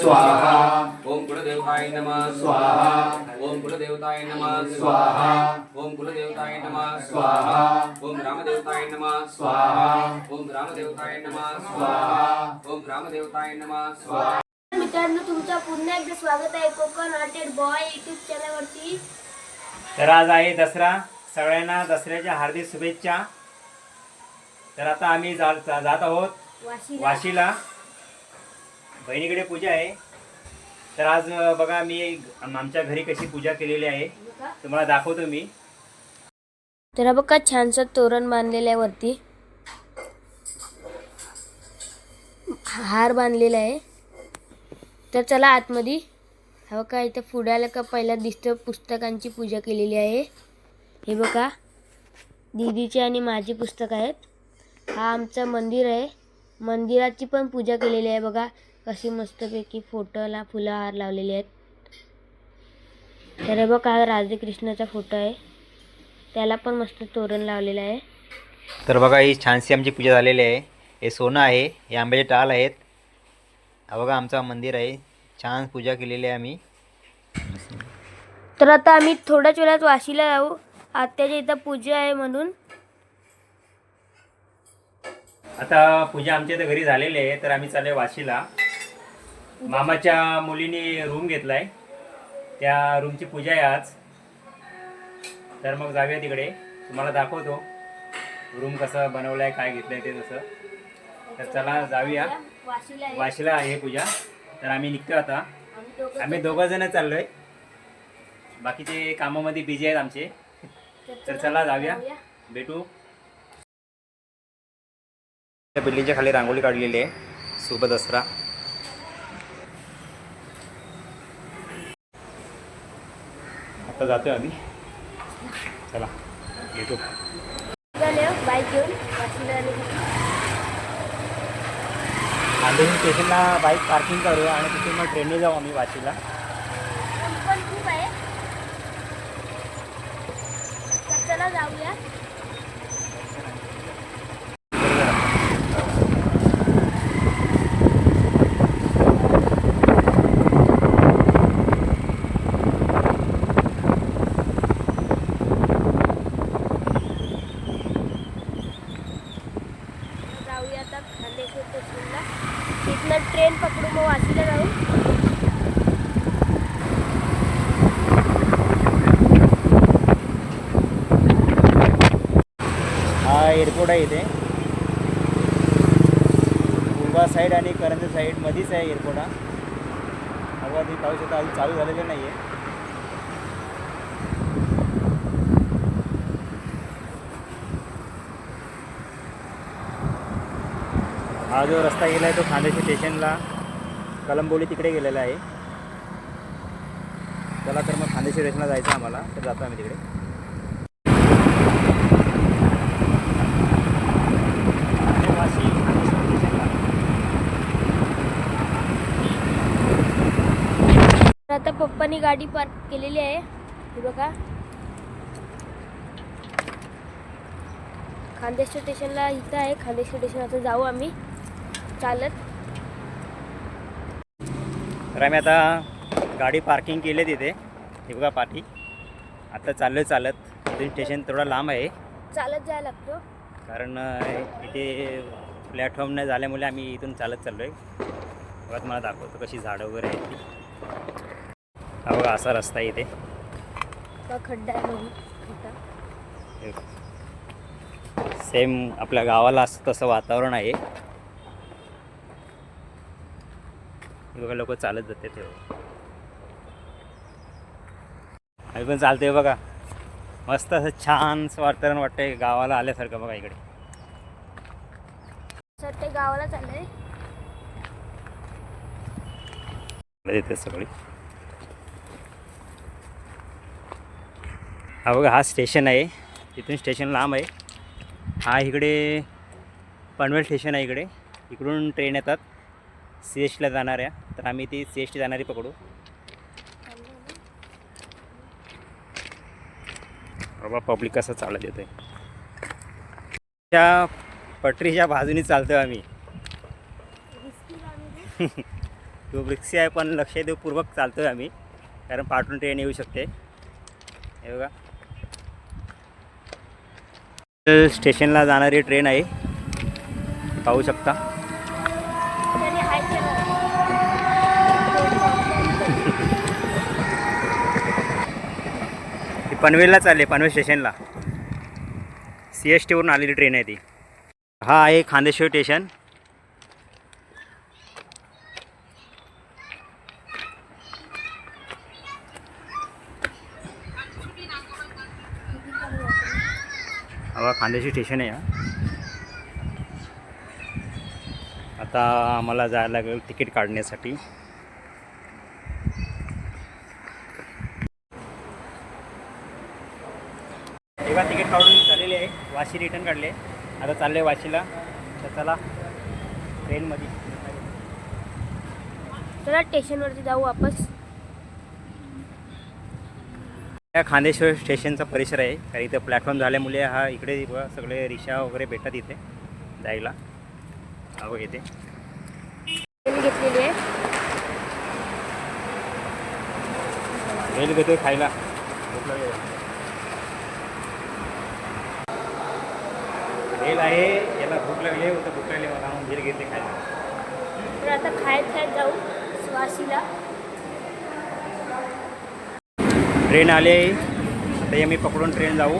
स्वाहा। ओम कुलदेवताय नमः। स्वाहा। ओम कुलदेवताय नमः। स्वाहा। ओम कुलदेवताय नमः। स्वाहा। ओम ग्रामदेवताय नमः। स्वाहा। ओम ग्रामदेवताय नमः। स्वाहा। ओम ग्रामदेवताय नमः। स्वाहा। मित्रांनो तुमचं पुन्हा एकदा स्वागत आहे कोकण हॉटेल बॉय युट्यूब चॅनलवरती. तर आज आहे दसरा. सगळ्यांना दसऱ्याच्या हार्दिक शुभेच्छा. तर आता आम्ही जा जा- जात आहोत वाशीला. वाशीला. बहिणीकडे पूजा आहे. तर आज बघा मी आमच्या घरी कशी पूजा केलेली आहे. तुम्हाला दाखवतो मी. तर हा बघा छानसं तोरण बांधलेलं आहे वरती. हार बांधलेला आहे. तर चला आतमध्ये. हा का इथं पुढायला का पहिला दिसतं पुस्तकांची पूजा केलेली आहे. हे बघा दीदीचे आणि माझी पुस्तक आहेत. हा आमचं मंदिर आहे. मंदिराची पण पूजा केलेली आहे बघा. कशी मस्तपैकी फोटोला फुलं हार लावलेले आहेत. तर बघा हा राधेकृष्णाचा फोटो आहे. त्याला पण मस्त तोरण लावलेलं आहे. तर बघा ही छानशी आमची पूजा झालेली आहे. हे सोनं आहे हे आंब्याचे टाल आहेत. हा बघा आमचं मंदिर आहे. छान पूजा केलेली आहे आम्ही. तर आता आम्ही थोड्याच वेळात वाशीला जाऊ. आत्याच्या इथं पूजा आहे म्हणून. आता पूजा आमच्या इथं घरी झालेली आहे तर आम्ही चालले वाशीला. मामाच्या मुलीने रूम घेतलाय. त्या रूमची पूजा आहे आज. तर मग जाऊया तिकडे. तुम्हाला दाखवतो. रूम कसं बनवलं आहे काय घेतलं आहे ते तसं. तर चला जाऊया. वाशीला आहे. पूजा. तर आम्ही निघतो आता. आम्ही दोघं आम्ही दोघं जण चाललोय. बाकीचे कामामध्ये बिझी आहेत आमचे. तर चला जाऊया. भेटू. त्या बिल्डिंगच्या खाली रांगोळी काढलेली आहे. सुबह दसरा. आता जातोय आम्ही. चला येतो. बाईक घेऊन वाशीला स्टेशनला बाईक पार्किंग करू आणि तिथे मग ट्रेनने जाऊ आम्ही वाशीला. पण खूप आहे. चला जाऊया आता खांदेश्वर स्टेशनला तिथनं ट्रेन पकडू मग वाशीला जाऊ हा एअरपोर्ट आहे इथे. कुंभा साईड आणि करंज साईड मध्येच आहे एअरपोर्ट हा. अगं ती पाऊस आता अजून चालू झालेलं नाही आहे हा जो रस्ता गेला आहे तो खांदेशी स्टेशनला कलंबोली तिकडे गेलेला आहे. चला तर मग खांदेशी स्टेशनला जायचं आहे आम्हाला तर जातो आम्ही तिकडे आणि वाशी खांदेशी स्टेशनला तर आता पप्पानी गाडी पार्क केलेली आहे. हे बघा. खांदेश्वर स्टेशनला इथं आहे. खांदेश्वर स्टेशन आता जाऊ आम्ही. चालत. तर आम्ही आता गाडी पार्किंग केली तिथे. हे बघा पाठी. आता चाललो चालत. इथून स्टेशन थोडा लांब आहे. चालत जायला लागतो. कारण इथे प्लॅटफॉर्म नाही झाल्यामुळे आम्ही इथून चालत चाललो आहे बघा तुम्हाला दाखवतो कशी झाडं वगैरे आहेत हा बघा असा रस्ता इथे. खड्डा आहे. सेम आपल्या गावाला असं तसं वातावरण आहे. बघा लोक चालत जाते ते आम्ही पण चालतोय बघा. मस्त असं छानसं वातावरण वाटतंय गावाला आल्यासारखं बघा इकडे. गावाला चाललंय. येते सगळी. हा बघा हा स्टेशन आहे. तिथून स्टेशन लांब आहे. हा इकडे पनवेल स्टेशन आहे इकडे. इकडून ट्रेन येतात. सी एस टीला जाणाऱ्या. तर आम्ही ती सी एस टी जाणारी पकडू. बाबा पब्लिक कसं चालत येतोय? त्या पटरीच्या बाजूने चालतो आम्ही. तो रिक्सी आहे पण लक्ष देऊपूर्वक चालतो आहे आम्ही. कारण पाठून ट्रेन येऊ शकते. हे बघा. स्टेशनला जाणारी ट्रेन आहे. पाहू शकता. ही पनवेलला चालली पनवेल स्टेशनला. सी एस टीवरून आलेली ट्रेन आहे ती. हा आहे खांदेश्वर स्टेशन. हा खांदेश्वर स्टेशन आहे हा. आता आम्हाला जायला लागेल तिकीट काढण्यासाठी. तेव्हा तिकीट काढून झालेले आहे. वाशी रिटर्न काढले आता चालले आहे वाशीला. तर चला ट्रेनमध्ये चला स्टेशनवरती जाऊ वापस. या खांदेश्वर स्टेशनचा परिसर आहे. कारण इथं प्लॅटफॉर्म झाल्यामुळे हा इकडे सगळे रिक्षा वगैरे भेटतात इथे जायला. अहो येते घेतलेली आहे. घेतोय खायला. लागली आहे. याला भूक लागली आहे तर भूक लागली मला भेल घेते खायला. तर आता खायत खायत जाऊ वाशीला ट्रेन आली आहे. आता हे मी पकडून ट्रेन जाऊ.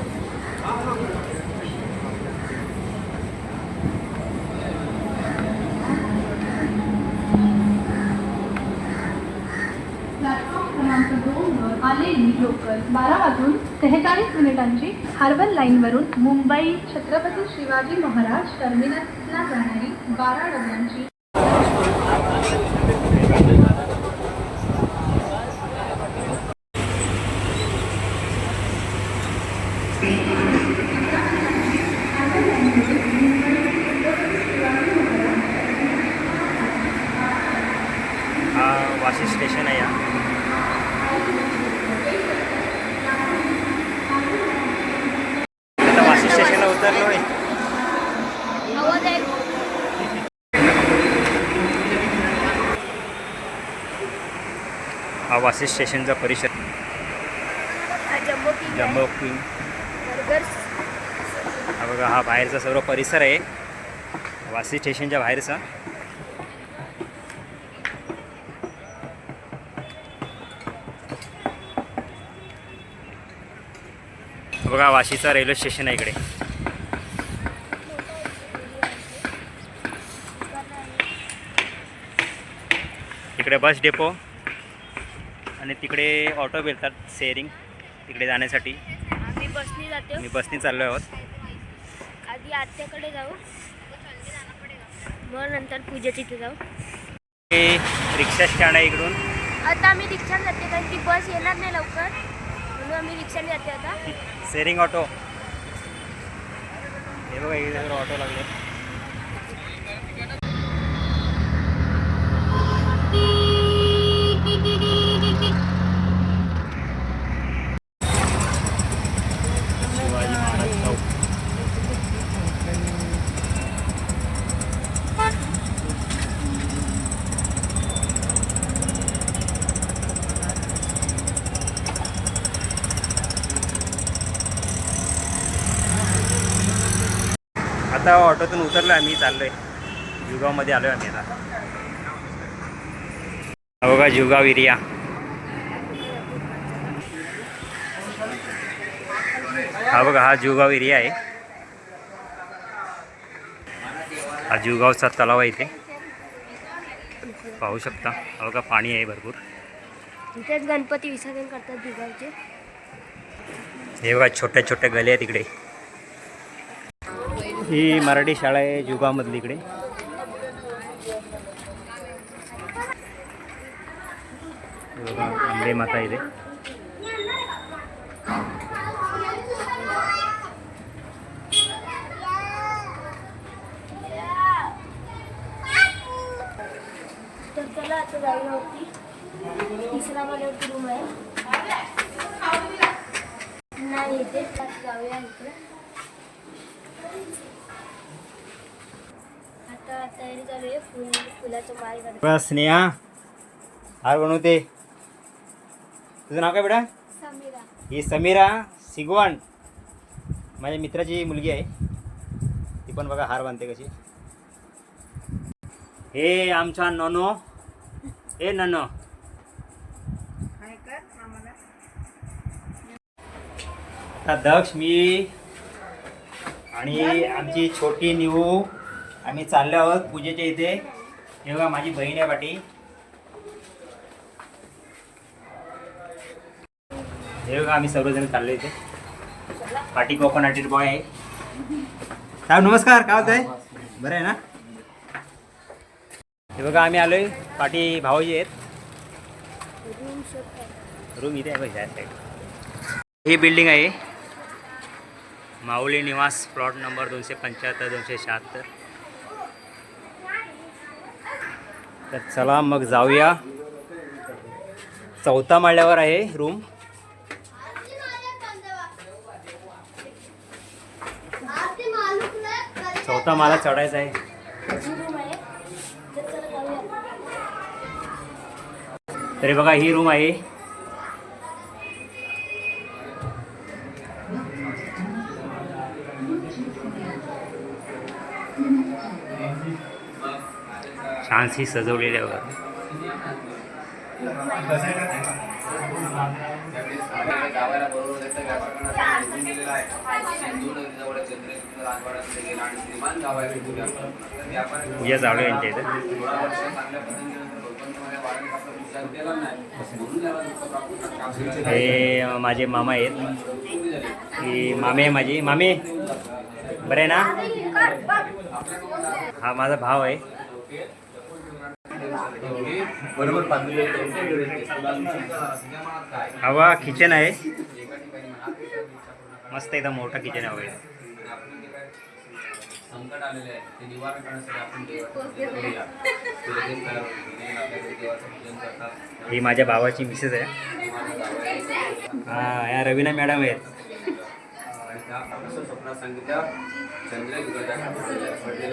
लोकल. बारा वाजून सेहेचाळीस मिनिटांची हार्बर लाईनवरून मुंबई छत्रपती शिवाजी महाराज टर्मिनसला जाणारी बारा डब्यांची हा वाशी स्टेशन आहे हा आता वाशी स्टेशनला उतरलो आहे आवाज आहे वाशी स्टेशनचा परिसर. हा जम्बो किंग हा बघा हा बाहेरचा सर्व परिसर आहे. वाशी स्टेशनच्या बाहेरचा. बघा वाशीचा रेल्वे स्टेशन आहे इकडे. इकडे बस डेपो. आणि तिकडे ऑटो भेटतात शेअरिंग तिकडे जाण्यासाठी. आम्ही बसने जातो. मी बसने चाललो आहोत. आधी आत्याकडे जाऊ. मग नंतर पूजा तिथे जाऊ. रिक्षा स्टँड आहे इकडून. आता आम्ही रिक्षाने जाते कारण ती बस येणार नाही लवकर. म्हणून आम्ही रिक्षाने जाते आता. शेअरिंग ऑटो हे बघा इकडे ऑटो लागले शिवाजी महाराज चौक आता ऑटोतून उतरलो आम्ही चाललोय. जुगावमध्ये आलोय आम्ही आता. हा बघा जुगाव एरिया. हा बघा हा जुगाव एरिया आहे. हा जुगावचा तलाव आहे इथे. पाहू शकता. हा बघा पाणी आहे भरपूर. इथेच गणपती विसर्जन करतात दुगावचे हे बघा छोट्या छोट्या गल्या आहेत इकडे. ही मराठी शाळा आहे जुगामधली इकडे. आंबे माता इथे. तर चला आता जाऊया होती तिसरा माझ्यावरती रूम आहे. नाही येते जाऊया इकडे. आता तयारी चालू आहे. फुल फुलाचं माळ काढ बघा स्नेहा. हार बनवते. तुझं नाव काय बेटा? ही समीरा सिगवान माझ्या मित्राची मुलगी आहे. ती पण बघा हार बांधते कशी. हे आमचा ननो. हे ननो. आता दक्ष मी आणि आमची छोटी निवू आम्ही चाललो आहोत पूजेच्या इथे. हे बघा माझी बहीण आहे पाठी हे बघा आम्ही सर्वजण चाललो इथे. पाठी कोकोनटेड बॉय आहे. साहेब नमस्कार. काय होत आहे बरं आहे ना? हे बघा आम्ही आलोय. पाठी भाऊजी आहेत. रूम इथे आहे बघा ही बिल्डिंग आहे. माऊली निवास प्लॉट नंबर दोनशे पंच्याहत्तर दोनशे शहात्तर. तर चला मग जाऊया. चौथा माळ्यावर आहे रूम चौथा माला चढायचा आहे. तरी बघा ही रूम आहे छानशी सजवलेली आहे बघा गावाला बरोबर त्याचं व्यापारानं निघून गेलेलं आहे. सिंधू नदीजवळ चंद्रशेखर राजवाडा तिथे गेला आणि श्रीमान गाव आहे तिथे व्यापार. तर व्यापार पूजा चालू आहे यांच्या इथं थोडा वर्ष चांगल्या पद्धतीने भगवंतामध्ये वाढवण्याचा आपला विचार केला नाही. म्हणून याला दुःख प्राप्त झालं. यांच्या इथं हे माझे मामा आहेत. की मामे आहे माझी. मामे बरे आहे ना? हा माझा भाव आहे. हा बा किचन आहे. मस्त एकदम मोठा किचन आहे संकट आलेले ते निवारण करण्यासाठी आपण देवाचं. ही माझ्या भावाची मिसेस आहे. हा या रवीना मॅडम आहेत. त्या असं स्वप्नात सांगितलं चंद्रयुगाच्या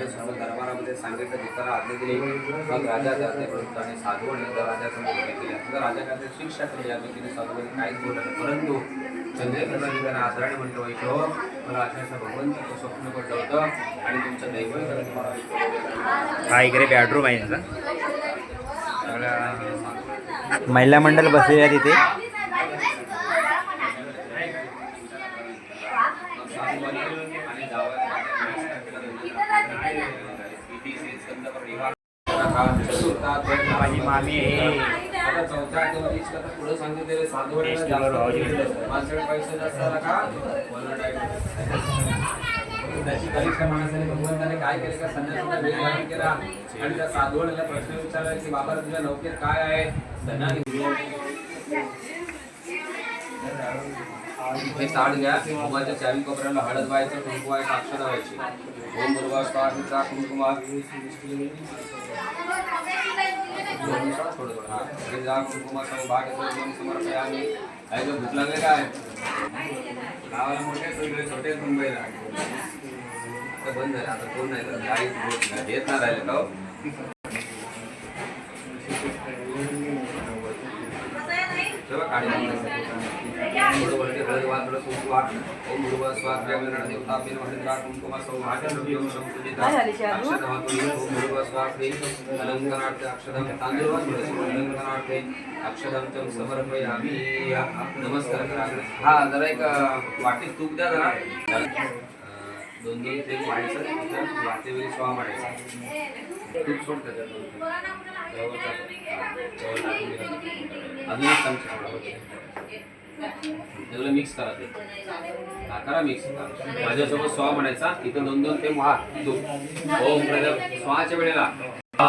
सर्व दरबारामध्ये सांगितलं जिथं आज्ञा दिली. मग राजा जाते साधवण एकदा राजासमोर उभे केले आता राजा काय ते शिक्षा केली. या व्यक्तीने साधवण काहीच बोललं नाही. परंतु चंद्रयुगाने आदराने म्हणतो मला अशा असं भगवंत स्वप्न पडलं होतं आणि तुमचं दैवत हा इकडे बेडरूम आहे सगळ्या महिला मंडळ बसलेले आहे तिथे माझी मामी आहे. आता चौथ्या आठवडीत आता पुढं सांगितलेलं साधू टेस्ट करून भाऊजी. माझ्याकडे पैसे जास्त आला माझी मामी आहे त्याची परीक्षा माणसाने भगवंताने काय केले का संन्यासाचा वेळ केला आणि त्या साधूला प्रश्न विचारला की बाबा तुझ्या नौकेत काय आहे? हे ताट घ्या. कुंभाच्या चारी कोपऱ्याला हळद व्हायचं कुंकू आहे अक्षर व्हायची. ओम दुर्गा स्वामीचा कुंकुमा थोडं थोडं हा. हे जा कुंकुमाचा भाग येतो दोन समर्पयामी काय भूक लागले काय? गावाला मोठे सगळे छोटे मुंबईला. आता बंद झाले आता कोण नाही करत. गाडी बोट- येत नाही राहिले का हो? कुंकू वाद. ओम भुर्भुवः स्वः प्रेमणा देवता बिन महिंद्रा कुंकुमा सौभाग्य संपूजिता. अक्षतमतो ओम भुर्भुवः स्वः श्री अलंकरणार्थ अक्षतम तांदूळ वाद थोडंसं. अलंकरणार्थे अक्षतम च समर्पयामि. नमस्कार करा हा जरा एक वाटीत तूप द्या जरा दोन दोन ते वाढायचं वाटेवेळी स्वाहा मारायचा तूप सोड त्याच्यात. अजून एक चमचा. एवढं मिक्स करा ते हा, करा मिक्स माझ्यासोबत स्वा म्हणायचा. तिथं दोन दोन ते. महा ओम हो, प्रजा स्वाच्या वेळेला. ओम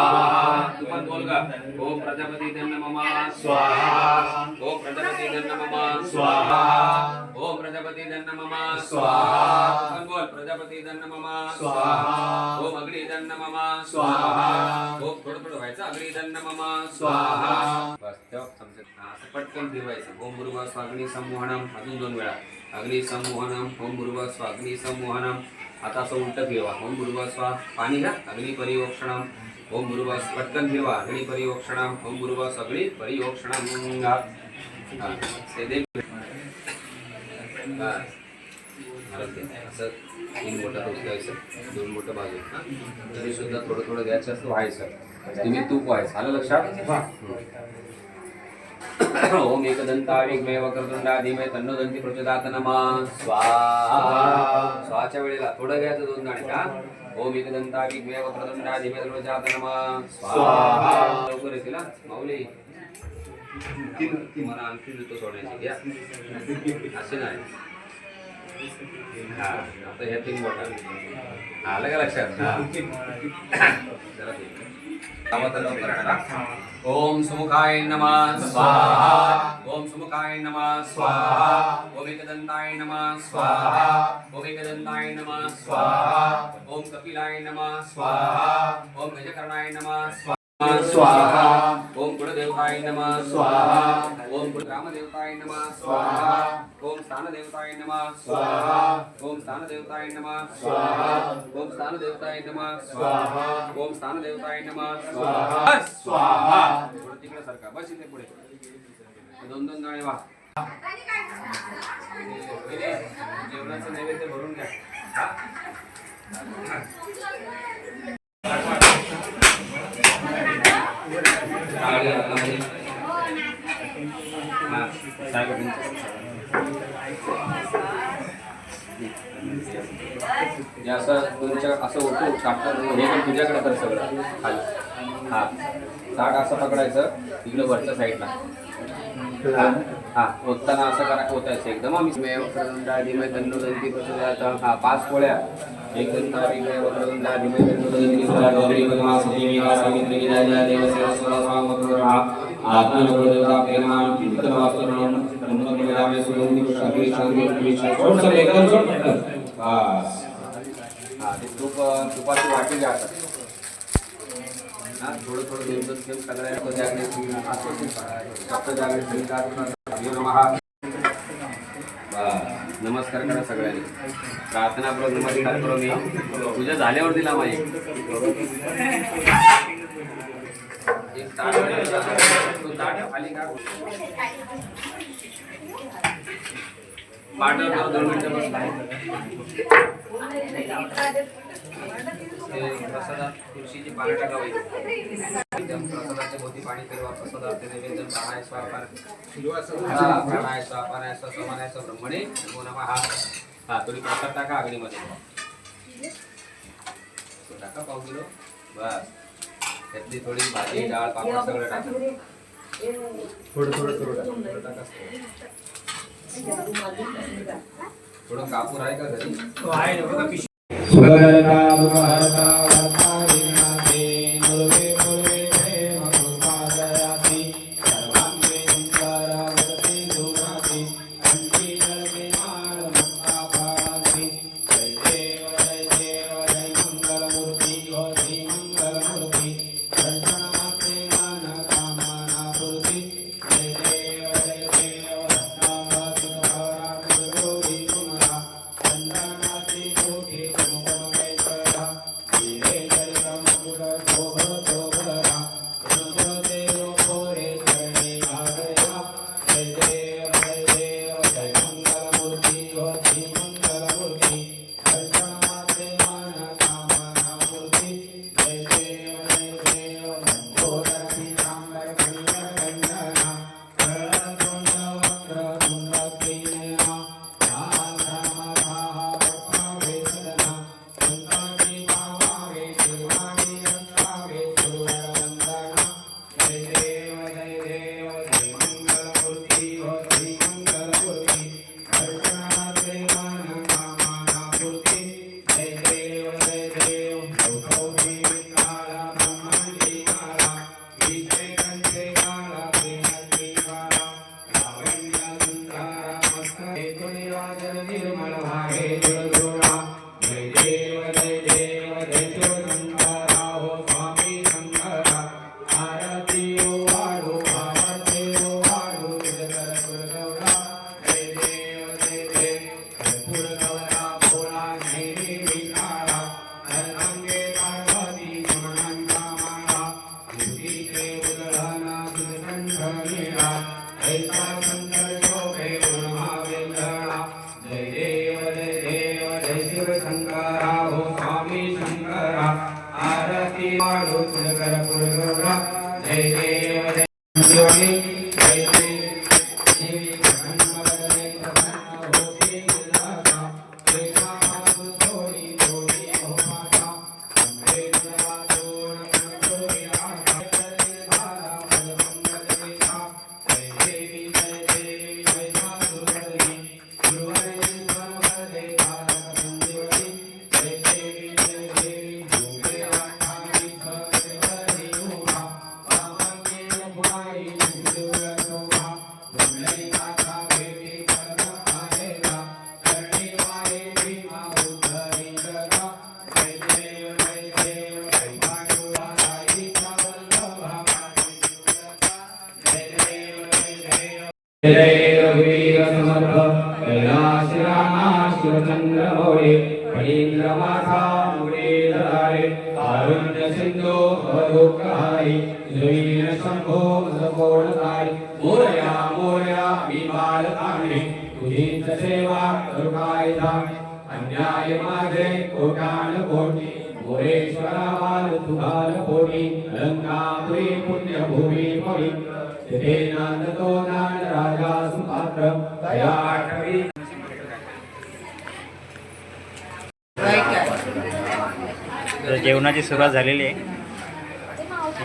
प्रजापती धन्य ममा. स्वाहा. ओम प्रजापती धन्य ममा. स्वाहा. ओम प्रजापती धन्य ममा. स्वाहा. बोल. प्रजापती धन्य ममा. स्वाहा. ओम अग्नी धन्य ममा. स्वाहा. ओम थोडं थोडं व्हायचं. अग्नी धन्य ममा. स्वाहा. बस तेव्हा समजत पटकन फिरवायचं. ओम मुरुगा स्वाग्नी संमोहनम. अजून दोन वेळा. अग्नी संमोहनम. ओम मुरुगा स्वाग्नी संमोहनम. आता असं उलट फिरवा. ओम मुरुगा स्वा पाणी घ्या. अग्नी परिवक्षणम. ओम गुरुवास पटकन ठेवा. अग्नी परियोक्षणाम. ओम गुरुवास सगळी परियोक्षणा हा. ते दे. असं तीन बोटं टोचायचं दोन बोटं बाजू हा. तरी सुद्धा थोडं थोडं घ्यायचं असं व्हायचं तुम्ही तूप व्हायचं आलं लक्षात? ओम एकदंता विग्मे वक्रतुंडा धीमे तन्नोदंती प्रचोदात नमः स्वाहा. स्वाच्या वेळेला थोडं घ्यायचं दोन दाणे का ओम एकदंता नमः स्वाहा। लवकर येतील माऊली? मला आणखी सोडायची घ्या असे नाही. हा आता ह्या तीन बोटा आलं का लक्षात? हा. जरा दे. गावात लवकर आणा. ओम सुमुखाय नमः स्वाहा ओम सुमुखाय नमः स्वाहा ओम एकदंताय नमः स्वाहा ओम एकदंताय नमः स्वाहा ओम कपिलाय नमः स्वाहा ओम गजकर्णाय नमः स्वाहा. ओम कुलदेवताय नमः स्वाहा. ओम ग्रामदेवताय नमः स्वाहा. ओम स्थानदेवताय नमः स्वाहा. ओम स्थानदेवताय नमः स्वाहा. ओम स्थानदेवताय नमः स्वाहा. ओम स्थानदेवताय नमः स्वाहा. स्वाहा. तिकडे सरका. बस इथे पुढे. दोन दोन गाणे वा जेवणाचं नैवेद्य भरून घ्या हा? टाळी हातामध्ये. हा, साहेब हे असं तुमच्या असं होतो ताटात हे पण तुझ्याकडे कर सगळं. खाली. हा. ताट असं पकडायचं इकडं वरच्या साईडला. हा हा ओतताना असं करा ओतायचं एकदम. आम्ही हा पाच पोळ्या. एक सावित्री प्रेमान सुगंधी सोड सर एकदम सोड. हा ते तूप तुपाची वाटी घ्या थोडं थोडं दोन दोन थेंब सगळ्या जागृती असं नमस्कार करा सगळ्यांनी. प्रार्थना करून नमस्कार करून मी तुझ्या झाल्यावर दिला माई. एक ताट तो ताट खाली का? प्रसादात तुळशीची पानं टाकावी प्रसादाच्या भोवती पाणी फिरवा प्रसादात नैवेद्य प्राणाय स्वापान प्राणाय स्वापानाय समानाय ब्रह्मणे नमो हा थोडी प्रसाद टाका अग्नीमध्ये टाका पाव किलो बस त्यातली थोडी भाजी डाळ पापड सगळं टाका. थोडं थोडं थोडं थोडं टाका. थोडं कापूर आहे का घरी? जय रघुवीर समर्थ कैलाश रामा शिवचंद्र भोळे फणींद्र माथा मुळे धरारे शंभो मोरया मोरया विमाल तुझीच सेवा धामे अन्याय जेवणाची सुरुवात झालेली आहे.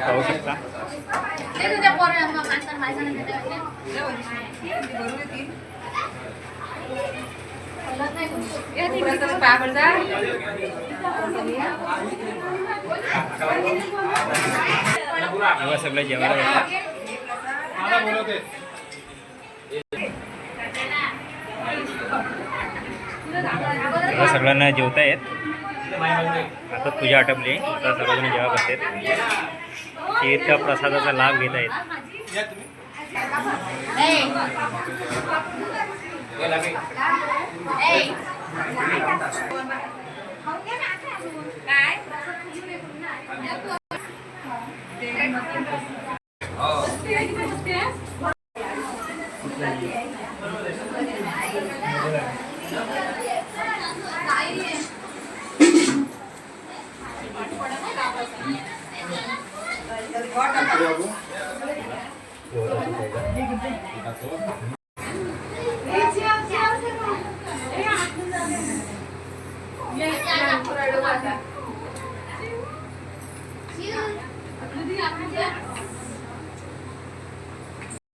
पाहू शकता. सगळं जेवायला सगळ्यांना जेवता येत. आता पूजा आटपली आता सर्वजण जेव्हा बसतात त्या प्रसादाचा लाभ घेत आहेत.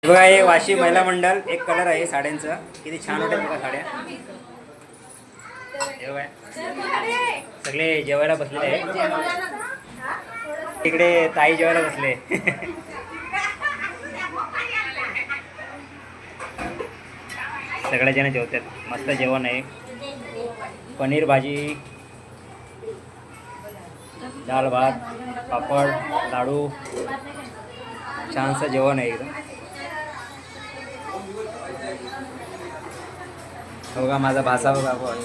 बघा हे वाशी महिला मंडळ एक कलर आहे साड्यांचं. किती छान वाटत बघा साड्या. सगळे जेवायला बसलेले आहेत. तिकडे ताई जेवायला बसले. सगळे जण जेवतात. मस्त जेवण आहे. पनीर भाजी डाळ भात पापड लाडू. छानसं जेवण आहे एकदम हो का माझा भासा बघा आपण.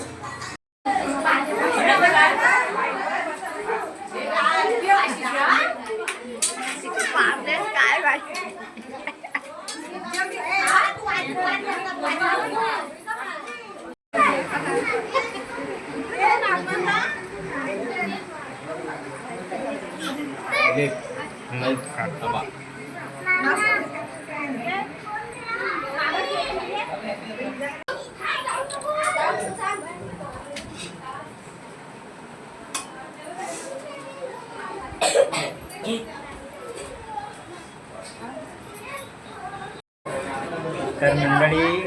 तर मंडळी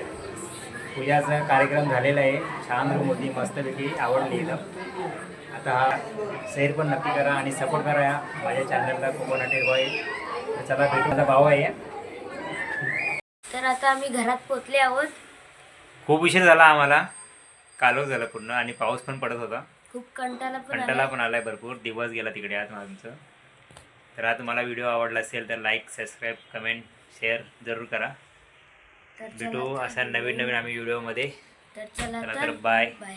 पूजाचा कार्यक्रम झालेला आहे. छान रूम होती मस्तपैकी आवडली इथं. हा सैर पण नक्की करा आणि सपोर्ट करा माझ्या चॅनलला कोकोनट बॉय. चला भेटू. माझा भाऊ आहे. तर आता आम्ही घरात पोचले आहोत. खूप उशीर झाला आम्हाला. कालोख झाला पूर्ण आणि पाऊस पण पडत होता. खूप कंटाळा पण कंटाळा आला पण आलाय भरपूर. दिवस गेला तिकडे आज आमचं तर हा तुम्हाला व्हिडिओ आवडला असेल तर लाईक सबस्क्राईब कमेंट शेअर जरूर करा. तर भेटू अशा नवीन नवीन आम्ही व्हिडिओमध्ये. तर चला चला तर तर बाय बाय